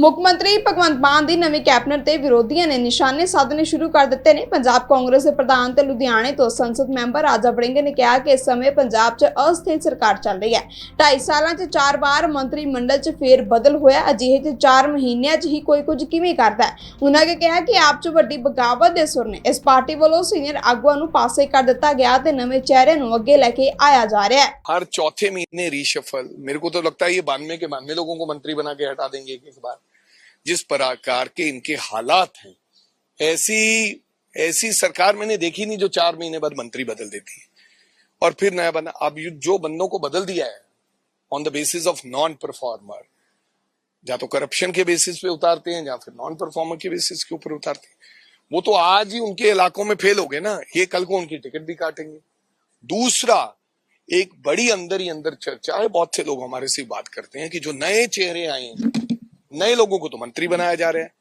ਮੁੱਖ ਮੰਤਰੀ ਭਗਵੰਤ ਮਾਨ ਦੀ ਨਵੀਂ ਕੈਬਨਿਟ ਤੇ ਵਿਰੋਧੀਆਂ ਨੇ ਨਿਸ਼ਾਨੇ ਸਾਧਨੇ ਸ਼ੁਰੂ ਕਰ ਦਿੱਤੇ ਨੇ। ਪੰਜਾਬ ਕਾਂਗਰਸ ਦੇ ਪ੍ਰਧਾਨ ਤੇ ਲੁਧਿਆਣੇ ਤੋਂ ਸੰਸਦ ਮੈਂਬਰ ਰਾਜਾ ਵੜਿੰਗ ਨੇ ਕਿਹਾ ਕਿ ਇਸ ਸਮੇਂ ਪੰਜਾਬ 'ਚ ਅਸਥਿਰ ਸਰਕਾਰ ਚੱਲ ਰਹੀ ਹੈ। 2.5 ਸਾਲਾਂ 'ਚ ਚਾਰ ਵਾਰ ਮੰਤਰੀ ਮੰਡਲ 'ਚ ਫੇਰ ਬਦਲ ਹੋਇਆ ਅਜਿਹੇ 'ਚ 4 ਮਹੀਨਿਆਂ 'ਚ ਹੀ ਕੋਈ ਕੁਝ ਕਿਵੇਂ ਕਰਦਾ ਹੈ? ਉਹਨਾਂ ਨੇ ਕਿਹਾ ਕਿ ਆਪ 'ਚ ਵੱਡੀ ਬਗਾਵਤ ਦੇ ਸੁਰ ਨੇ। ਇਸ ਪਾਰਟੀ ਵੱਲੋਂ ਸੀਨੀਅਰ ਆਗੂਆਂ ਨੂੰ ਪਾਸੇ ਕਰ ਦਿੱਤਾ ਗਿਆ ਤੇ ਨਵੇਂ ਚਿਹਰੇ ਨੂੰ ਅੱਗੇ ਲੈ ਕੇ ਆਇਆ ਜਾ ਰਿਹਾ ਹੈ। ਹਰ ਚੌਥੇ ਮਹੀਨੇ ਰੀਸ਼ਫਲ। ਮੇਰੇ ਕੋ ਤਾਂ ਲੱਗਦਾ ਹੈ ਇਹ 92 ਕੇ 92 ਲੋਗੋਂ ਕੋ ਮੰਤਰੀ ਬਣਾ ਕੇ ਹਟਾ ਦੇਂਗੇ ਇੱਕ ਬਾਰ जिस प्रकार के इनके हालात हैं, ऐसी ऐसी सरकार मैंने देखी नहीं जो चार महीने बाद मंत्री बदल देती है। और फिर नया बना, अब जो बंदों को बदल दिया है on the basis of non performer या तो करप्शन के बेसिस पे उतारते हैं, या फिर नॉन परफॉर्मर के बेसिस के ऊपर उतारते हैं। वो तो आज ही उनके इलाकों में फेल हो गए ना, ये कल को उनकी टिकट भी काटेंगे। दूसरा, एक बड़ी अंदर ही अंदर चर्चा है, बहुत से लोग हमारे से बात करते हैं कि जो नए चेहरे आए हैं नए लोगों को तो मंत्री बनाया जा रहा है।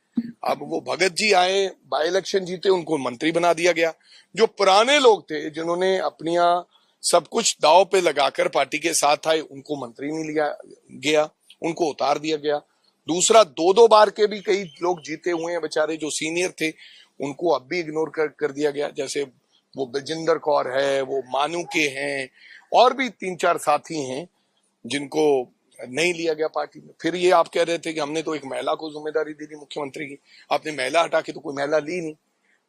अब वो भगत जी आए बाई इलेक्शन जीते उनको मंत्री बना दिया गया। जो पुराने लोग थे जिन्होंने अपनिया सब कुछ दाव पे लगाकर पार्टी के साथ आए उनको मंत्री नहीं लिया गया उनको उतार दिया गया। दूसरा दो दो बार के भी कई लोग जीते हुए हैं बेचारे जो सीनियर थे उनको अब भी इग्नोर कर, कर दिया गया। जैसे वो बजिंदर कौर है वो मानू के हैं और भी तीन चार साथी हैं जिनको नहीं लिया गया पार्टी में। फिर ये आप कह रहे थे कि हमने तो एक महिला को ज़िम्मेदारी दे दी मुख्यमंत्री की। आपने महिला हटा के तो कोई महिला ली नहीं।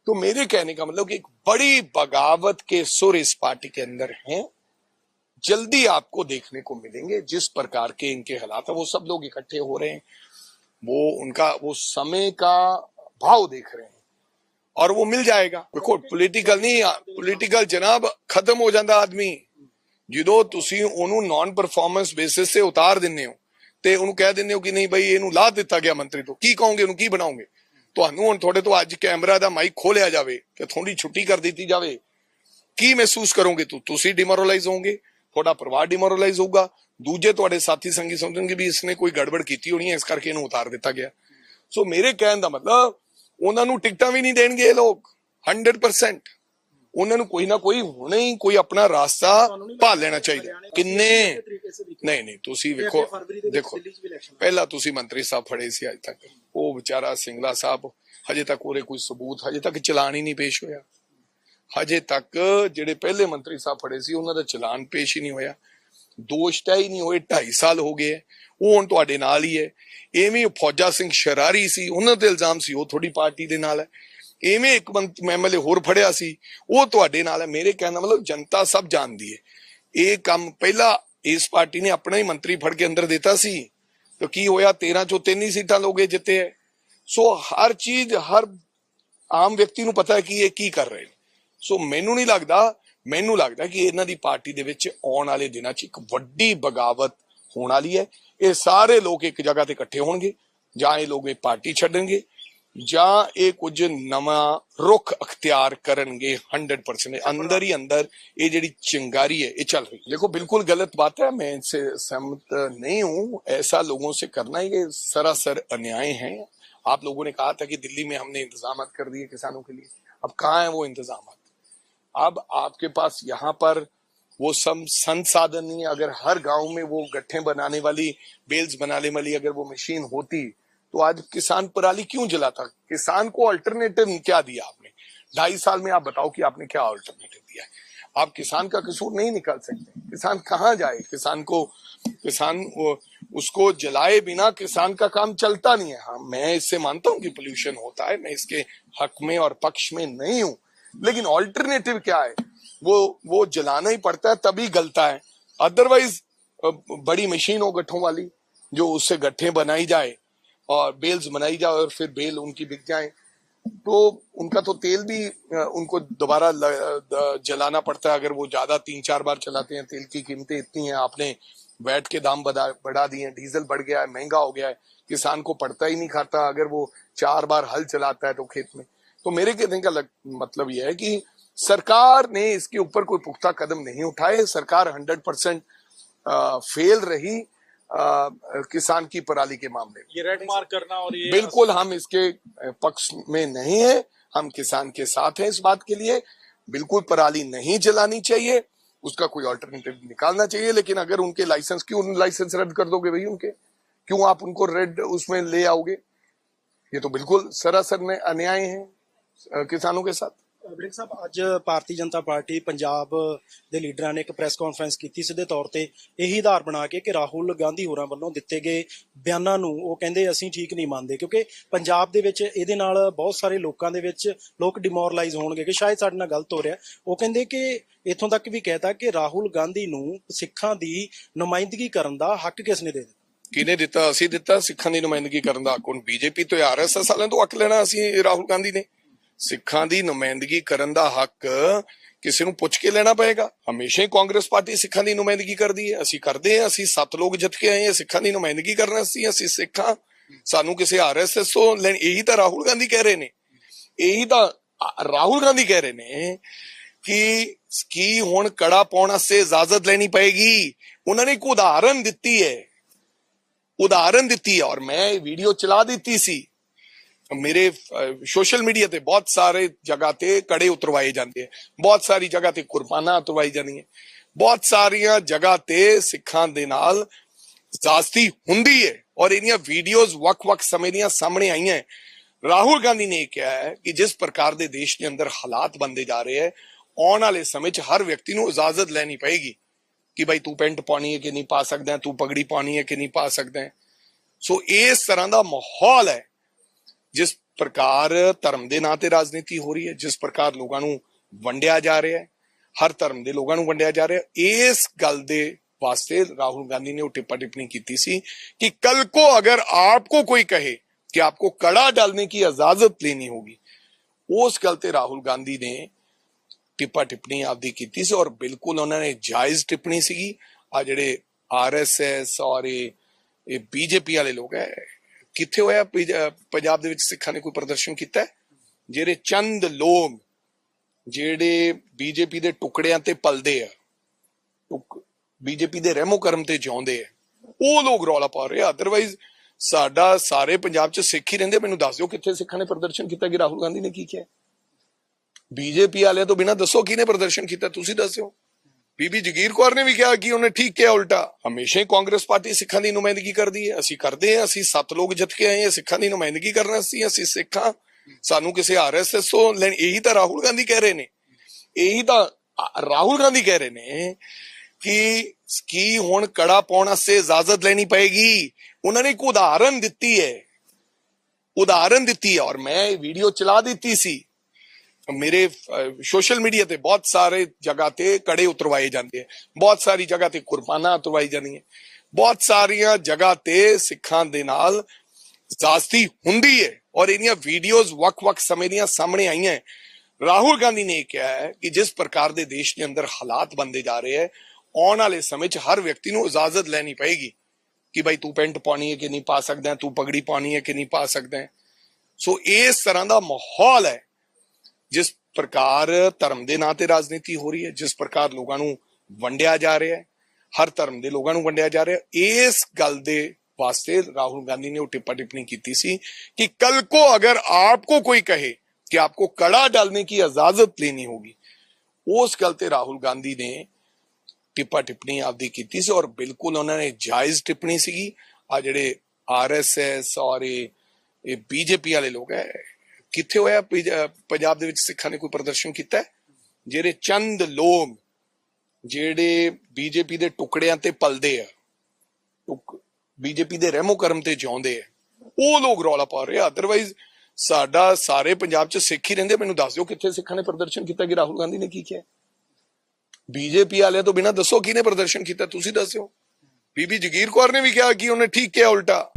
तो मेरे कहने का मतलब कि एक बड़ी बगावत के सुर इस पार्टी के अंदर हैं। जल्दी आपको देखने को मिलेंगे जिस प्रकार के इनके हालात है। वो सब लोग इकट्ठे हो रहे हैं। वो उनका वो समय का भाव देख रहे हैं। और वो मिल जाएगा। देखो पॉलिटिकल नहीं पॉलिटिकल जनाब खत्म हो जाता आदमी। ਜਦੋਂ ਤੁਸੀਂ ਉਹਨੂੰ ਨਾਨ ਪਰਫਾਰਮੈਂਸ ਬੇਸਿਸ ਤੇ ਉਤਾਰ ਦਿੰਦੇ ਹੋ ਤੇ ਉਹਨੂੰ ਕਹਿ ਦਿੰਦੇ ਹੋ ਕਿ ਨਹੀਂ ਬਈ ਇਹਨੂੰ ਲਾ ਦਿੱਤਾ ਗਿਆ ਮੰਤਰੀ ਤੋਂ, ਕੀ ਕਹੋਗੇ ਉਹਨੂੰ, ਕੀ ਬਣਾਓਗੇ? ਤੁਹਾਨੂੰ ਹੁਣ ਤੁਹਾਡੇ ਤੋਂ ਅੱਜ ਕੈਮਰਾ ਦਾ ਮਾਈਕ ਖੋਲਿਆ ਜਾਵੇ ਤੇ ਥੋੜੀ ਛੁੱਟੀ ਕਰ ਦਿੱਤੀ ਜਾਵੇ, ਕੀ ਮਹਿਸੂਸ ਕਰੋਗੇ ਤੂੰ, ਤੁਸੀਂ ਡਿਮੋਰਲਾਈਜ਼ ਹੋਵੋਗੇ, ਤੁਹਾਡਾ ਪਰਿਵਾਰ ਡਿਮੋਰਲਾਈਜ਼ ਹੋਊਗਾ, ਦੂਜੇ ਤੁਹਾਡੇ ਸਾਥੀ ਸੰਗੀ ਸਮਝਣਗੇ ਵੀ ਇਸਨੇ ਕੋਈ ਗੜਬੜ ਕੀਤੀ ਹੋਣੀ ਹੈ, ਇਸ ਕਰਕੇ ਇਹਨੂੰ ਉਤਾਰ ਦਿੱਤਾ ਗਿਆ। ਸੋ ਮੇਰੇ ਕਹਿਣ ਦਾ ਮਤਲਬ, ਉਹਨਾਂ ਨੂੰ ਟਿਕਟਾਂ ਵੀ ਨਹੀਂ ਦੇਣਗੇ ਇਹ ਲੋਕ 100% ਉਹਨਾਂ ਨੂੰ ਕੋਈ ਨਾ ਕੋਈ ਹੁਣੇ ਹੀ ਕੋਈ ਆਪਣਾ ਰਾਸਤਾ ਭਾਲ ਲੈਣਾ ਚਾਹੀਦਾ। ਕਿੰਨੇ ਨਹੀਂ ਨਹੀਂ ਤੁਸੀਂ ਵੇਖੋ ਦੇਖੋ। ਪਹਿਲਾਂ ਤੁਸੀਂ ਮੰਤਰੀ ਸਾਹਿਬ ਫੜੇ ਸੀ ਅੱਜ ਤੱਕ। ਉਹ ਵਿਚਾਰਾ ਸਿੰਗਲਾ ਸਾਹਿਬ ਹਜੇ ਤੱਕ ਉਹਦੇ ਕੋਈ ਸਬੂਤ ਹਜੇ ਤੱਕ ਚਲਾਨ ਹੀ ਨਹੀਂ ਪੇਸ਼ ਹੋਇਆ। ਹਜੇ ਤੱਕ ਜਿਹੜੇ ਪਹਿਲੇ ਮੰਤਰੀ ਸਾਹਿਬ ਫੜੇ ਸੀ ਉਹਨਾਂ ਦਾ ਚਲਾਨ ਪੇਸ਼ ਹੀ ਨਹੀਂ ਹੋਇਆ। ਦੋਸ਼ ਤੈਅ ਹੀ ਨਹੀਂ ਹੋਏ 2.5 ਸਾਲ ਹੋ ਗਏ। ਉਹ ਹੁਣ ਤੁਹਾਡੇ ਨਾਲ ਹੀ ਹੈ। ਐਵੇਂ ਫੌਜਾ ਸਿੰਘ ਸ਼ਰਾਰੀ ਸੀ ਉਹਨਾਂ ਤੇ ਇਲਜ਼ਾਮ ਸੀ ਉਹ ਤੁਹਾਡੀ ਪਾਰਟੀ ਦੇ ਨਾਲ ਹੈ। ਐਵੇਂ ਇੱਕ ਐਮਐਲਏ ਹੋਰ ਫੜਿਆ ਸੀ, ਉਹ ਤੁਹਾਡੇ ਨਾਲ ਹੈ, ਮੇਰੇ ਕਹਿਣ ਦਾ ਮਤਲਬ ਜਨਤਾ ਸਭ ਜਾਣਦੀ ਹੈ। ਇਹ ਕੰਮ ਪਹਿਲਾਂ ਇਸ ਪਾਰਟੀ ਨੇ ਆਪਣਾ ਹੀ ਮੰਤਰੀ ਫੜ ਕੇ ਅੰਦਰ ਦਿੱਤਾ ਸੀ, ਤਾਂ ਕੀ ਹੋਇਆ 13 ਚੋਂ ਤਿੰਨ ਹੀ ਸੀਟਾਂ ਲੋਗੇ ਜਿੱਤੇ ਹੈ। ਸੋ ਹਰ ਚੀਜ਼, ਹਰ ਆਮ ਵਿਅਕਤੀ ਨੂੰ ਪਤਾ ਹੈ ਕਿ ਇਹ ਕੀ ਕਰ ਰਹੇ ਨੇ। ਸੋ ਮੈਨੂੰ ਨਹੀਂ ਲੱਗਦਾ, ਮੈਨੂੰ ਲੱਗਦਾ ਕਿ ਇਹਨਾਂ ਦੀ ਪਾਰਟੀ ਦੇ ਵਿੱਚ ਆਉਣ ਵਾਲੇ ਦਿਨਾਂ 'ਚ ਇੱਕ ਵੱਡੀ ਬਗਾਵਤ ਹੋਣ ਵਾਲੀ ਹੈ। ਇਹ ਸਾਰੇ ਲੋਕ ਇੱਕ ਜਗ੍ਹਾ ਤੇ ਇਕੱਠੇ ਹੋਣਗੇ, ਜਾਂ ਇਹ ਲੋਕ ਇਹ ਪਾਰਟੀ ਛੱਡਣਗੇ। ਜਾਂ ਇਹ ਕੁਝ ਨਵਾਂ ਰੁਖ ਅਖਤਿਆਰ ਕਰਨਗੇ 100% ਅੰਦਰ ਹੀ ਅੰਦਰ ਇਹ ਜਿਹੜੀ ਚਿੰਗਾਰੀ है ये चल रही है। देखो बिल्कुल गलत बात है मैं इससे सहमत नहीं हूं ऐसा लोगों से करना ये सरासर अन्याय है आप लोगों ने कहा था कि दिल्ली में हमने इंतजाम कर दिए किसानों के लिए अब कहाँ है वो इंतजाम अब आपके पास यहाँ पर वो सम संसाधन नहीं है अगर हर गांव में वो गट्ठे बनाने वाली बेल्स बनाने वाली अगर वो मशीन होती तो आज किसान पराली क्यों जलाता किसान को अल्टरनेटिव क्या दिया आपने? ढाई साल में आप बताओ कि आपने क्या अल्टरनेटिव दिया है। आप किसान का कसूर नहीं निकाल सकते। किसान कहाँ जाए? किसान को, किसान उसको जलाए बिना किसान का काम चलता नहीं है। हाँ मैं इससे मानता हूँ कि पोल्यूशन होता है। मैं इसके हक में और पक्ष में नहीं हूँ। लेकिन ऑल्टरनेटिव क्या है? वो वो जलाना ही पड़ता है, तभी गलता है। अदरवाइज़ बड़ी मशीन हो गठों वाली, जो उससे गट्ठे बनाई जाए और बेल्स बनाई जाए और फिर बेल उनकी बिक जाए। तो उनका तो तेल भी उनको दोबारा जलाना पड़ता है। अगर वो ज़्यादा तीन चार बार चलाते हैं तेल की कीमतें इतनी हैं आपने वैट के दाम बढ़ा दिए हैं डीजल बढ़ गया है महँगा हो गया है किसान को पड़ता ही नहीं खाता। अगर वो चार बार हल चलाता है तो खेत में। तो मेरे कहने का लग, मतलब यह है कि सरकार ने इसके ऊपर कोई पुख्ता कदम नहीं उठाए। सरकार हंड्रेड परसेंट फेल रही। किसान की पराली के मामले में। ये रेड मार्क करना और ये बिल्कुल हम इसके पक्ष में नहीं है। हम किसान के साथ हैं इस बात के लिए। बिल्कुल पराली नहीं जलानी चाहिए। उसका कोई ऑल्टरनेटिव निकालना चाहिए। लेकिन अगर उनके लाइसेंस क्यों लाइसेंस रद्द कर दोगे भाई उनके? क्यों आप उनको रेड उसमें ले आओगे? ये तो बिल्कुल सरासर में अन्याय है किसानों के साथ। ਵੜਿੰਗ ਸਾਹਿਬ, ਅੱਜ ਭਾਰਤੀ ਜਨਤਾ ਪਾਰਟੀ ਪੰਜਾਬ ਦੇ ਲੀਡਰਾਂ ਨੇ ਇੱਕ ਪ੍ਰੈਸ ਕਾਨਫਰੰਸ ਕੀਤੀ ਸਿੱਧੇ ਤੌਰ ਤੇ ਇਹੀ ਆਧਾਰ ਬਣਾ ਕੇ ਕਿ ਰਾਹੁਲ ਗਾਂਧੀ ਹੋਰਾਂ ਵੱਲੋਂ ਦਿੱਤੇ ਗਏ ਬਿਆਨਾਂ ਨੂੰ ਉਹ ਕਹਿੰਦੇ ਅਸੀਂ ਠੀਕ ਨਹੀਂ ਮੰਨਦੇ ਕਿਉਂਕਿ ਪੰਜਾਬ ਦੇ ਵਿੱਚ ਇਹਦੇ ਨਾਲ ਬਹੁਤ ਸਾਰੇ ਲੋਕਾਂ ਦੇ ਵਿੱਚ ਲੋਕ ਡਿਮੋਰਲਾਈਜ਼ ਹੋਣਗੇ ਕਿ ਸ਼ਾਇਦ ਸਾਡੇ ਨਾਲ ਗਲਤ ਹੋ ਰਿਹਾ। ਉਹ ਕਹਿੰਦੇ ਕਿ ਇਥੋਂ ਤੱਕ ਵੀ ਕਹਿਤਾ ਕਿ ਰਾਹੁਲ ਗਾਂਧੀ ਨੂੰ ਸਿੱਖਾਂ ਦੀ ਨੁਮਾਇੰਦਗੀ ਕਰਨ ਦਾ ਹੱਕ ਕਿਸ ਨੇ ਦੇ ਦਿੱਤਾ? ਕਿਹਨੇ ਦਿੱਤਾ? ਅਸੀਂ ਦਿੱਤਾ। ਸਿੱਖਾਂ ਦੀ ਨੁਮਾਇੰਦਗੀ ਕਰਨ ਦਾ ਹੱਕ ਹੁਣ ਬੀਜੇਪੀ ਤੋਂ ਆਰਐਸਐਸ ਵਾਲਿਆਂ ਤੋਂ ਹੱਕ ਲੈਣਾ ਅਸੀਂ ਰਾਹੁਲ ਗਾਂਧੀ ਨੇ। ਸਿੱਖਾਂ ਦੀ ਨੁਮਾਇੰਦਗੀ ਕਰਨ ਦਾ ਹੱਕ ਕਿਸੇ ਨੂੰ ਪੁੱਛ ਕੇ ਲੈਣਾ ਪਏਗਾ। ਹਮੇਸ਼ਾ ਹੀ ਕਾਂਗਰਸ ਪਾਰਟੀ ਸਿੱਖਾਂ ਦੀ ਨੁਮਾਇੰਦਗੀ ਕਰਦੀ ਹੈ। ਅਸੀਂ ਕਰਦੇ ਹਾਂ, ਅਸੀਂ ਸੱਤ ਲੋਕ ਜਿੱਤ ਕੇ ਆਏ ਹਾਂ, ਸਿੱਖਾਂ ਦੀ ਨੁਮਾਇੰਦਗੀ ਕਰਨ ਅਸੀਂ ਅਸੀਂ ਸਿੱਖਾਂ। ਸਾਨੂੰ ਕਿਸੇ ਆਰਐਸਐਸ ਤੋਂ ਲੈਣ, ਇਹੀ ਤਾਂ ਰਾਹੁਲ ਗਾਂਧੀ ਕਹਿ ਰਹੇ ਨੇ। ਇਹੀ ਤਾਂ ਰਾਹੁਲ ਗਾਂਧੀ ਕਹਿ ਰਹੇ ਨੇ ਕਿ ਕੀ ਹੁਣ ਕੜਾ ਪਾਉਣ ਵਾਸਤੇ ਇਜਾਜ਼ਤ ਲੈਣੀ ਪਏਗੀ? ਉਹਨਾਂ ਨੇ ਇੱਕ ਉਦਾਹਰਨ ਦਿੱਤੀ ਹੈ। ਉਦਾਹਰਨ ਦਿੱਤੀ ਹੈ ਔਰ ਮੈਂ ਇਹ ਵੀਡੀਓ ਚਲਾ ਦਿੱਤੀ ਸੀ। ਮੇਰੇ ਸੋਸ਼ਲ ਮੀਡੀਆ ਤੇ ਬਹੁਤ ਸਾਰੇ ਜਗ੍ਹਾ ਤੇ ਕੜੇ ਉਤਰਵਾਏ ਜਾਂਦੇ ਹੈ ਬਹੁਤ ਸਾਰੀ ਜਗ੍ਹਾ ਤੇ ਕੁਰਬਾਨਾ ਉਤਰਵਾਈ ਜਾਂਦੀਆਂ। ਬਹੁਤ ਸਾਰੀਆਂ ਜਗ੍ਹਾ ਤੇ ਸਿੱਖਾਂ ਦੇ ਨਾਲ ਜ਼ਾਸਤੀ ਹੁੰਦੀ ਹੈ ਔਰ ਇਹਦੀਆਂ ਵੀਡੀਓਜ਼ ਵੱਖ-ਵੱਖ ਸਮੇਂ ਦੀਆਂ ਸਾਹਮਣੇ ਆਈਆਂ ਹੈ। ਰਾਹੁਲ ਗਾਂਧੀ ਨੇ ਇਹ ਕਿਹਾ ਹੈ ਕਿ ਜਿਸ ਪ੍ਰਕਾਰ ਦੇ ਦੇਸ਼ ਦੇ ਅੰਦਰ ਹਾਲਾਤ ਬੰਦੇ ਜਾ ਰਹੇ ਹੈ ਆਉਣ ਵਾਲੇ ਸਮੇਂ 'ਚ ਹਰ ਵਿਅਕਤੀ ਨੂੰ ਇਜਾਜ਼ਤ ਲੈਣੀ ਪਏਗੀ ਕਿ ਭਾਈ ਤੂੰ ਪੈਂਟ ਪਾਣੀ ਹੈ ਕਿ ਨਹੀਂ ਪਾ ਸਕਦਾ, ਤੂੰ ਪਗੜੀ ਪਾਣੀ ਹੈ ਕਿ ਨਹੀਂ ਪਾ ਸਕਦਾ। ਸੋ ਇਸ ਤਰ੍ਹਾਂ ਦਾ ਮਾਹੌਲ ਹੈ ਜਿਸ ਪ੍ਰਕਾਰ ਧਰਮ ਦੇ ਨਾਂ ਤੇ ਰਾਜਨੀਤੀ ਹੋ ਰਹੀ ਹੈ ਜਿਸ ਪ੍ਰਕਾਰ ਲੋਕਾਂ ਨੂੰ ਵੰਡਿਆ ਜਾ ਰਿਹਾ ਹੈ ਹਰ ਧਰਮ ਦੇ ਲੋਕਾਂ ਨੂੰ ਵੰਡਿਆ ਜਾ ਰਿਹਾ ਹੈ ਇਸ ਗੱਲ ਦੇ ਵਾਸਤੇ ਰਾਹੁਲ गांधी ने वो टिप्पा टिप्पणी की थी सी कि कल को अगर आपको कोई कहे कि आपको कड़ा डालने की इजाजत लेनी होगी ਉਸ ਗੱਲ ਤੇ ਰਾਹੁਲ ਗਾਂਧੀ ਨੇ ਟਿੱਪਾ ਟਿੱਪਣੀ ਆਪਦੀ ਕੀਤੀ ਸੀ ਔਰ ਬਿਲਕੁਲ ਉਹਨਾਂ ਨੇ ਜਾਇਜ਼ ਟਿੱਪਣੀ ਸੀਗੀ ਆ ਜਿਹੜੇ ਆਰਐਸਐਸ ਔਰ ਇਹ ਇਹ ਬੀਜੇਪੀ ਵਾਲੇ ਲੋਕ ਹੈ ਕਿੱਥੇ ਹੋਇਆ? ਪੰਜਾਬ ਦੇ ਵਿੱਚ ਸਿੱਖਾਂ ਨੇ ਕੋਈ ਪ੍ਰਦਰਸ਼ਨ ਕੀਤਾ? ਜਿਹੜੇ ਚੰਦ ਲੋਕ ਜਿਹੜੇ ਬੀਜੇਪੀ ਦੇ ਟੁਕੜਿਆਂ ਤੇ ਪਲਦੇ ਆ ਬੀਜੇਪੀ ਦੇ ਰਹਿਮੋ ਕਰਮ ਤੇ ਜਿਉਂਦੇ ਆ, ਉਹ ਲੋਕ ਰੌਲਾ ਪਾ ਰਹੇ ਆ। ਅਦਰਵਾਈਜ਼ ਸਾਡਾ ਸਾਰੇ ਪੰਜਾਬ 'ਚ ਸਿੱਖ ਹੀ ਰਹਿੰਦੇ। ਮੈਨੂੰ ਦੱਸ ਦਿਓ ਕਿੱਥੇ ਸਿੱਖਾਂ ਨੇ ਪ੍ਰਦਰਸ਼ਨ ਕੀਤਾ? ਕਿ ਰਾਹੁਲ ਗਾਂਧੀ ਨੇ ਕੀ ਕਿਹਾ? ਬੀਜੇਪੀ ਵਾਲਿਆਂ ਤੋਂ ਬਿਨਾਂ ਦੱਸੋ ਕਿਹਨੇ ਪ੍ਰਦਰਸ਼ਨ ਕੀਤਾ? ਤੁਸੀਂ ਦੱਸਿਓ ਬੀਬੀ ਜਗੀਰ ਕੌਰ ਨੇ ਵੀ ਕਿਹਾ ਕਿ ਉਹਨੇ ਠੀਕ ਕਿਹਾ ਉਲਟਾ। ਹਮੇਸ਼ਾ ਹੀ ਕਾਂਗਰਸ ਪਾਰਟੀ ਸਿੱਖਾਂ ਦੀ ਨੁਮਾਇੰਦਗੀ ਕਰਦੀ ਹੈ। ਅਸੀਂ ਕਰਦੇ ਹਾਂ, ਅਸੀਂ ਸੱਤ ਲੋਕ ਜਿੱਤ ਕੇ ਆਏ ਹਾਂ, ਸਿੱਖਾਂ ਦੀ ਨੁਮਾਇੰਦਗੀ ਕਰਨਾ ਸੀ ਅਸੀਂ ਸਿੱਖਾਂ ਸਾਨੂੰ ਕਿਸੇ ਆਰਐਸਐਸ ਤੋਂ ਲੈਣ, ਇਹੀ ਤਾਂ ਰਾਹੁਲ ਗਾਂਧੀ ਕਹਿ ਰਹੇ ਨੇ। ਇਹੀ ਤਾਂ ਰਾਹੁਲ ਗਾਂਧੀ ਕਹਿ ਰਹੇ ਨੇ ਕਿ ਕੀ ਹੁਣ ਕੜਾ ਪਾਉਣ ਵਾਸਤੇ ਇਜਾਜ਼ਤ ਲੈਣੀ ਪਏਗੀ? ਉਹਨਾਂ ਨੇ ਇੱਕ ਉਦਾਹਰਨ ਦਿੱਤੀ ਹੈ। ਉਦਾਹਰਨ ਦਿੱਤੀ ਹੈ ਔਰ ਮੈਂ ਇਹ ਵੀਡੀਓ ਚਲਾ ਦਿੱਤੀ ਸੀ। ਮੇਰੇ ਸੋਸ਼ਲ ਮੀਡੀਆ ਤੇ ਬਹੁਤ ਸਾਰੇ ਜਗ੍ਹਾ ਤੇ ਕੜੇ ਉਤਰਵਾਏ ਜਾਂਦੇ ਹੈ ਬਹੁਤ ਸਾਰੀ ਜਗ੍ਹਾ ਤੇ ਕੁਰਬਾਨਾ ਉਤਰਵਾਈ ਜਾਂਦੀਆਂ ਬਹੁਤ ਸਾਰੀਆਂ ਜਗ੍ਹਾ ਤੇ ਸਿੱਖਾਂ ਦੇ ਨਾਲ ਜ਼ਾਸਤੀ ਹੁੰਦੀ ਹੈ ਔਰ ਇਹਦੀਆਂ ਵੀਡੀਓਜ਼ ਵੱਖ-ਵੱਖ ਸਮੇਂ ਦੀਆਂ ਸਾਹਮਣੇ ਆਈਆਂ ਹੈ। ਰਾਹੁਲ ਗਾਂਧੀ ਨੇ ਇਹ ਕਿਹਾ ਹੈ ਕਿ ਜਿਸ ਪ੍ਰਕਾਰ ਦੇ ਦੇਸ਼ ਦੇ ਅੰਦਰ ਹਾਲਾਤ ਬੰਦੇ ਜਾ ਰਹੇ ਹੈ ਆਉਣ ਵਾਲੇ ਸਮੇਂ 'ਚ ਹਰ ਵਿਅਕਤੀ ਨੂੰ ਇਜਾਜ਼ਤ ਲੈਣੀ ਪਏਗੀ ਕਿ ਭਾਈ ਤੂੰ ਪੈਂਟ ਪਾਣੀ ਹੈ ਕਿ ਨਹੀਂ ਪਾ ਸਕਦਾ, ਤੂੰ ਪਗੜੀ ਪਾਣੀ ਹੈ ਕਿ ਨਹੀਂ ਪਾ ਸਕਦਾ। ਸੋ ਇਸ ਤਰ੍ਹਾਂ ਦਾ ਮਾਹੌਲ ਹੈ ਜਿਸ ਪ੍ਰਕਾਰ ਧਰਮ ਦੇ ਨਾਂ ਤੇ ਰਾਜਨੀਤੀ ਹੋ ਰਹੀ ਹੈ ਜਿਸ ਪ੍ਰਕਾਰ ਲੋਕਾਂ ਨੂੰ ਵੰਡਿਆ ਜਾ ਰਿਹਾ ਹੈ ਹਰ ਧਰਮ ਦੇ ਲੋਕਾਂ ਨੂੰ ਵੰਡਿਆ ਜਾ ਰਿਹਾ ਹੈ ਇਸ ਗੱਲ ਦੇ ਵਾਸਤੇ ਰਾਹੁਲ गांधी ने वो टिप्पा टिप्पणी की थी सी कि कल को अगर आपको कोई कहे कि आपको कड़ा डालने की इजाजत लेनी होगी ਉਸ ਗੱਲ ਤੇ ਰਾਹੁਲ ਗਾਂਧੀ ਨੇ ਟਿੱਪਾ ਟਿੱਪਣੀ ਆਪਦੀ ਕੀਤੀ ਸੀ ਔਰ ਬਿਲਕੁਲ ਉਹਨਾਂ ਨੇ ਜਾਇਜ਼ ਟਿੱਪਣੀ ਸੀਗੀ ਆ ਜਿਹੜੇ ਆਰਐਸਐਸ ਔਰ ਇਹ ਇਹ ਬੀਜੇਪੀ ਵਾਲੇ ਲੋਕ ਹੈ ਕਿੱਥੇ ਹੋਇਆ? ਪੰਜਾਬ ਦੇ ਵਿੱਚ ਸਿੱਖਾਂ ਨੇ ਕੋਈ ਪ੍ਰਦਰਸ਼ਨ ਕੀਤਾ ਜਿਹੜੇ ਚੰਦ ਲੋਕ ਜਿਹੜੇ ਬੀਜੇਪੀ ਦੇ ਟੁਕੜਿਆਂ ਤੇ ਪਲਦੇ ਆ ਬੀਜੇਪੀ ਦੇ ਰਹਿਮੋ ਕਰਮ ਤੇ ਜਿਉਂਦੇ ਆ, ਉਹ ਲੋਕ ਰੌਲਾ ਪਾ ਰਹੇ ਆ। ਅਦਰਵਾਈਜ਼ ਸਾਡਾ ਸਾਰੇ ਪੰਜਾਬ 'ਚ ਸਿੱਖ ਹੀ ਰਹਿੰਦੇ ਮੈਨੂੰ ਦੱਸ ਦਿਓ ਕਿੱਥੇ ਸਿੱਖਾਂ ਨੇ ਪ੍ਰਦਰਸ਼ਨ ਕੀਤਾ? ਕਿ ਰਾਹੁਲ ਗਾਂਧੀ ਨੇ ਕੀ ਕਿਹਾ? ਬੀਜੇਪੀ ਵਾਲਿਆਂ ਤੋਂ ਬਿਨਾਂ ਦੱਸੋ ਕਿਹਨੇ ਪ੍ਰਦਰਸ਼ਨ ਕੀਤਾ? ਤੁਸੀਂ ਦੱਸਿਓ। ਬੀਬੀ ਜਗੀਰ ਕੌਰ ਨੇ ਵੀ ਕਿਹਾ ਕਿ ਉਹਨੇ ਠੀਕ ਕਿਹਾ ਉਲਟਾ।